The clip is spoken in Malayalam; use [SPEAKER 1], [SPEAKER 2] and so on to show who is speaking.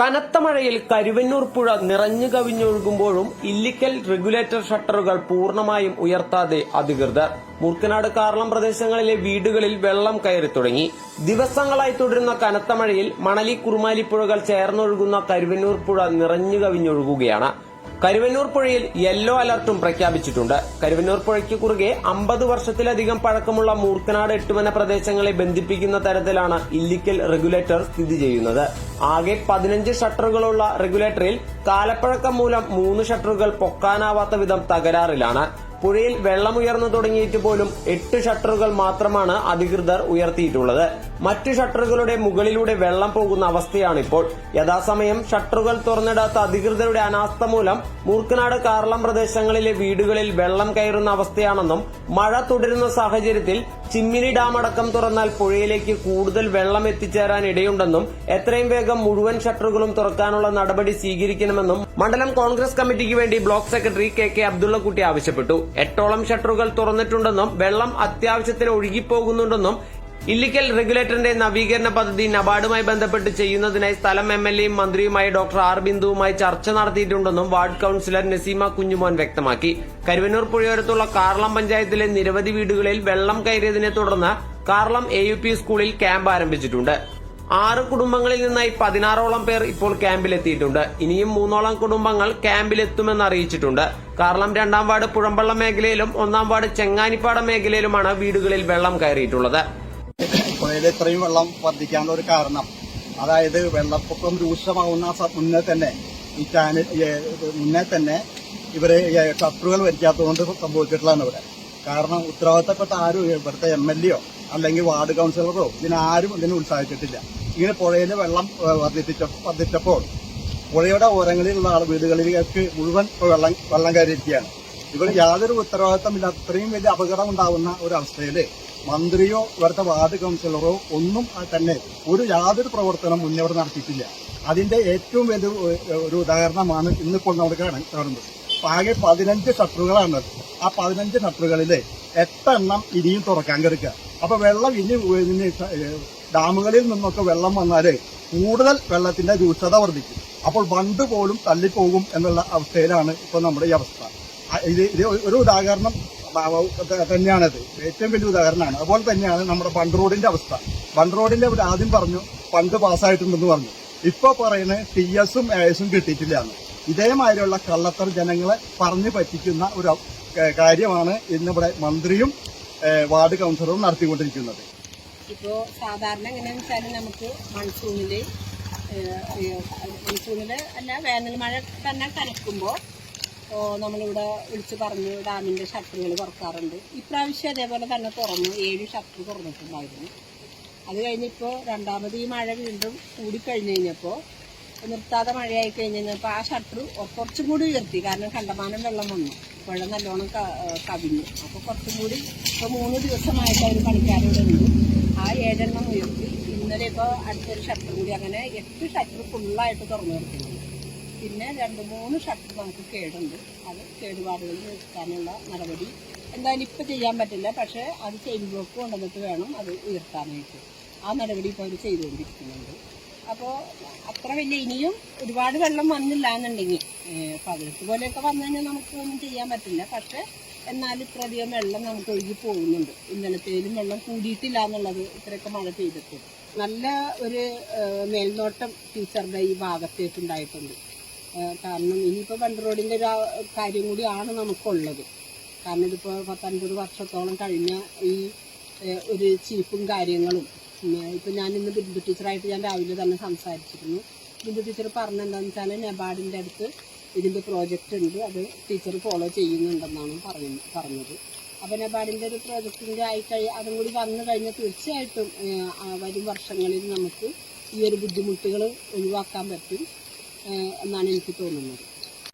[SPEAKER 1] കനത്ത മഴയിൽ കരുവന്നൂർ പുഴ നിറഞ്ഞു കവിഞ്ഞൊഴുകുമ്പോഴും ഇല്ലിക്കൽ റെഗുലേറ്റർ ഷട്ടറുകൾ പൂർണമായും ഉയർത്താതെ അധികൃതർ. മൂർക്കനാട് കാർളം പ്രദേശങ്ങളിലെ വീടുകളിൽ വെള്ളം കയറി തുടങ്ങി. ദിവസങ്ങളായി തുടരുന്ന കനത്ത മഴയിൽ മണലി കുറുമാലി പുഴകൾ ചേർന്നൊഴുകുന്ന കരുവന്നൂർ പുഴ നിറഞ്ഞു കവിഞ്ഞൊഴുകുകയാണ്. കരുവന്നൂർ പുഴയിൽ യെല്ലോ അലർട്ടും പ്രഖ്യാപിച്ചിട്ടുണ്ട്. കരുവന്നൂർ പുഴയ്ക്ക് കുറുകെ അമ്പത് വർഷത്തിലധികം പഴക്കമുള്ള മൂർക്കനാട് എട്ടുമന പ്രദേശങ്ങളെ ബന്ധിപ്പിക്കുന്ന തരത്തിലാണ് ഇല്ലിക്കൽ റെഗുലേറ്റർ സ്ഥിതി ചെയ്യുന്നത്. ആകെ പതിനഞ്ച് ഷട്ടറുകളുള്ള റെഗുലേറ്ററിൽ കാലപ്പഴക്കം മൂലം മൂന്ന് ഷട്ടറുകൾ പൊക്കാനാവാത്ത വിധം തകരാറിലാണ്. പുഴയിൽ വെള്ളമുയർന്നു തുടങ്ങിയിട്ട് പോലും എട്ട് ഷട്ടറുകൾ മാത്രമാണ് അധികൃതർ ഉയർത്തിയിട്ടുള്ളത്. മറ്റു ഷട്ടറുകളുടെ മുകളിലൂടെ വെള്ളം പോകുന്ന അവസ്ഥയാണിപ്പോൾ. യഥാസമയം ഷട്ടറുകൾ തുറന്നിടാത്ത അധികൃതരുടെ അനാസ്ഥ മൂലം മൂർക്കനാട് കാർളം പ്രദേശങ്ങളിലെ വീടുകളിൽ വെള്ളം കയറുന്ന അവസ്ഥയാണെന്നും മഴ തുടരുന്ന സാഹചര്യത്തിൽ ചിമ്മിനി ഡാം അടക്കം തുറന്നാൽ പുഴയിലേക്ക് കൂടുതൽ വെള്ളം എത്തിച്ചേരാൻ ഇടയുണ്ടെന്നും എത്രയും വേഗം മുഴുവൻ ഷട്ടറുകളും തുറക്കാനുള്ള നടപടി സ്വീകരിക്കണമെന്നും മണ്ഡലം കോൺഗ്രസ് കമ്മിറ്റിക്ക് വേണ്ടി block secretary K K Abdullakutty ആവശ്യപ്പെട്ടു. എട്ടോളം ഷട്ടറുകൾ തുറന്നിട്ടുണ്ടെന്നും വെള്ളം അത്യാവശ്യത്തിന് ഒഴുകിപ്പോകുന്നുണ്ടെന്നും ഇല്ലിക്കൽ റെഗുലേറ്ററിന്റെ നവീകരണ പദ്ധതി നബാർഡുമായി ബന്ധപ്പെട്ട് ചെയ്യുന്നതിനായി സ്ഥലം എം എൽ എയും മന്ത്രിയുമായ ഡോക്ടർ ആർ ബിന്ദുവുമായി ചർച്ച നടത്തിയിട്ടുണ്ടെന്നും വാർഡ് കൌൺസിലർ നസീമ കുഞ്ഞുമോൻ വ്യക്തമാക്കി. കരുവന്നൂർ പുഴയോരത്തുള്ള കാർളം പഞ്ചായത്തിലെ നിരവധി വീടുകളിൽ വെള്ളം കയറിയതിനെ തുടർന്ന് കാർളം എ യു പി സ്കൂളിൽ ക്യാമ്പ് ആരംഭിച്ചിട്ടുണ്ട്. ആറ് കുടുംബങ്ങളിൽ നിന്നായി പതിനാറോളം പേർ ഇപ്പോൾ ക്യാമ്പിലെത്തിയിട്ടുണ്ട്. ഇനിയും മൂന്നോളം കുടുംബങ്ങൾ ക്യാമ്പിലെത്തുമെന്ന് അറിയിച്ചിട്ടുണ്ട്. കാർളം രണ്ടാം വാർഡ് പുഴമ്പള്ളം മേഖലയിലും ഒന്നാം വാർഡ് ചെങ്ങാനിപ്പാടം മേഖലയിലുമാണ് വീടുകളിൽ വെള്ളം കയറിയിട്ടുള്ളത്.
[SPEAKER 2] പുഴയിൽ ഇത്രയും വെള്ളം വർദ്ധിക്കാനുള്ള ഒരു കാരണം. അതായത് വെള്ളപ്പൊക്കം രൂക്ഷമാവുന്ന സ- മുന്നേ തന്നെ ഈ ചാനൽ മുന്നേ തന്നെ ഇവർ ഈ ഷട്ടറുകൾ വരിക്കാത്തതുകൊണ്ട് സംഭവിച്ചിട്ടുള്ളതാണ് ഇവിടെ കാരണം ഉത്തരവാദിത്തപ്പെട്ട ആരും ഇവിടുത്തെ എം എൽ എയോ അല്ലെങ്കിൽ വാർഡ് കൗൺസിലറോ ഇതിനാരും ഇതിനെ ഉത്സാഹിച്ചിട്ടില്ല ഇങ്ങനെ പുഴയിൽ വെള്ളം വർദ്ധിപ്പിച്ച വർദ്ധിച്ചപ്പോൾ പുഴയുടെ ഓരങ്ങളിലുള്ള വീടുകളിലേക്ക് മുഴുവൻ വെള്ളം വെള്ളം കയറിയിരിക്കുകയാണ്. ഇവർ യാതൊരു ഉത്തരവാദിത്തമില്ല അത്രയും വലിയ അപകടം ഉണ്ടാവുന്ന ഒരു മന്ത്രിയോ ഇവിടുത്തെ വാർഡ് കൗൺസിലറോ ഒന്നും തന്നെ ഒരു യാതൊരു പ്രവർത്തനം മുന്നോട്ട് നടത്തിയിട്ടില്ല. അതിന്റെ ഏറ്റവും വലിയ ഒരു- ഉദാഹരണമാണ് ഇന്നിപ്പോൾ നമ്മൾ കാണുന്നത് ആകെ പതിനഞ്ച് ഷട്ടറുകളാണ് ആ പതിനഞ്ച് ഷട്ടറുകളിലെ എട്ടെണ്ണം ഇനിയും തുറക്കാൻ കിടക്കുക അപ്പൊ വെള്ളം ഇനി ഡാമുകളിൽ നിന്നൊക്കെ വെള്ളം വന്നാൽ കൂടുതൽ വെള്ളത്തിന്റെ രൂക്ഷത വർദ്ധിക്കും. അപ്പോൾ ബണ്ട് പോലും തള്ളിപ്പോകും എന്നുള്ള അവസ്ഥയിലാണ് ഇപ്പൊ നമ്മുടെ ഈ അവസ്ഥ. ഇത് ഇത് ഒരു ഉദാഹരണം തന്നെയാണത്. ഏറ്റവും വലിയ ഉദാഹരണമാണ്. അതുപോലെ തന്നെയാണ് നമ്മുടെ ബണ്ട് റോഡിന്റെ അവസ്ഥ. ബണ്ട് റോഡിന്റെ അവർ ആദ്യം പറഞ്ഞു ഫണ്ട് പാസ്സായിട്ടുണ്ടെന്ന് പറഞ്ഞു. ഇപ്പൊ പറയുന്നത് ടി എസും എ എസും കിട്ടിയിട്ടില്ല എന്ന് ഇതേമാതിരിയുള്ള കള്ളത്തർ ജനങ്ങളെ പറഞ്ഞു പറ്റിക്കുന്ന ഒരു കാര്യമാണ് ഇന്നിവിടെ മന്ത്രിയും വാർഡ് കൗൺസിലറും നടത്തിക്കൊണ്ടിരിക്കുന്നത്.
[SPEAKER 3] ഇപ്പോൾ സാധാരണ എങ്ങനെയാണെന്ന് വെച്ചാൽ നമുക്ക് മൺസൂണിൽ മൺസൂണിൽ അല്ല വേനൽ മഴ തന്നെ കനക്കുമ്പോൾ നമ്മളിവിടെ വിളിച്ച് പറഞ്ഞു ഡാമിന്റെ ഷട്ടറുകൾ തുറക്കാറുണ്ട്. ഇപ്രാവശ്യം അതേപോലെ തന്നെ തുറന്നു. ഏഴ് ഷട്ടർ തുറന്നിട്ടുണ്ടായിരുന്നു. അത് കഴിഞ്ഞിപ്പോൾ രണ്ടാമത് ഈ മഴ വീണ്ടും കൂടിക്കഴിഞ്ഞ് കഴിഞ്ഞപ്പോൾ നിർത്താതെ മഴയായി കഴിഞ്ഞ് കഴിഞ്ഞപ്പോൾ ആ ഷട്ടർ കുറച്ചും കൂടി ഉയർത്തി. കാരണം കണ്ടമാനം വെള്ളം വന്നു. വെള്ളം നല്ലോണം കവിഞ്ഞു. അപ്പോൾ കുറച്ചും കൂടി ഇപ്പോൾ മൂന്ന് ദിവസമായിട്ട് അവർ പണിക്കാരോട് ഉണ്ട്. ആ ഏഴെണ്ണം ഉയർത്തി. ഇന്നലെ ഇപ്പോൾ അടുത്തൊരു ഷട്ടർ കൂടി അങ്ങനെ എട്ട് ഷട്ടർ ഫുള്ളായിട്ട് തുറന്നു നിർത്തുന്നുണ്ട് പിന്നെ രണ്ട് മൂന്ന് ഷട്ടർ നമുക്ക് കേടുണ്ട്. അത് കേടുപാടുകൾ നിർത്താനുള്ള നടപടി. എന്തായാലും ഇപ്പം ചെയ്യാൻ പറ്റില്ല. പക്ഷേ അത് ചെയിൻ ബ്ലോക്ക് കൊണ്ടുവന്നിട്ട് വേണം അത് ഉയർത്താനായിട്ട്. ആ നടപടി ഇപ്പോൾ അവർ ചെയ്തുകൊണ്ടിരിക്കുന്നുണ്ട്. അപ്പോൾ അത്ര വലിയ ഇനിയും ഒരുപാട് വെള്ളം വന്നില്ല എന്നുണ്ടെങ്കിൽ പതിനെട്ട് പോലെയൊക്കെ വന്നു കഴിഞ്ഞാൽ നമുക്ക് ഒന്നും ചെയ്യാൻ പറ്റില്ല. പക്ഷേ എന്നാലും ഇത്രയധികം വെള്ളം നമുക്ക് ഒഴുകി പോകുന്നുണ്ട്. ഇന്നലത്തേലും വെള്ളം കൂടിയിട്ടില്ല എന്നുള്ളത് ഇത്രയൊക്കെ മഴ ചെയ്തിട്ട് നല്ല ഒരു മേൽനോട്ടം ടീച്ചറുടെ ഈ ഭാഗത്തേക്ക് ഉണ്ടായിട്ടുണ്ട്. ഏഹ്, കാരണം ഇനിയിപ്പോൾ ബണ്ട് റോഡിന്റെ ഒരു കാര്യം കൂടിയാണ് നമുക്കുള്ളത്. കാരണം ഇതിപ്പോൾ പത്തൻപത് വർഷത്തോളം കഴിഞ്ഞ ഈ ഒരു ചീപ്പും കാര്യങ്ങളും ഇപ്പം ഞാൻ ഇന്ന് ബിന്ദു ടീച്ചറായിട്ട് ഞാൻ രാവിലെ തന്നെ സംസാരിച്ചിരുന്നു. ബിന്ദു ടീച്ചർ പറഞ്ഞെന്താണെന്ന് വെച്ചാൽ നെബാഡിന്റെ അടുത്ത് ഇതിന്റെ പ്രോജക്റ്റ് ഉണ്ട്. അത് ടീച്ചർ ഫോളോ ചെയ്യുന്നുണ്ടെന്നാണ് പറഞ്ഞു പറഞ്ഞത്. അപ്പോൾ നെബാഡിന്റെ ഒരു പ്രോജക്റ്റിന്റെ ആയി കഴി അതും കൂടി വന്നു കഴിഞ്ഞാൽ തീർച്ചയായിട്ടും വരും വർഷങ്ങളിൽ നമുക്ക് ഈ ഒരു ബുദ്ധിമുട്ടുകൾ ഒഴിവാക്കാൻ പറ്റും. എന്നാണ് എനിക്ക് തോന്നുന്നത്.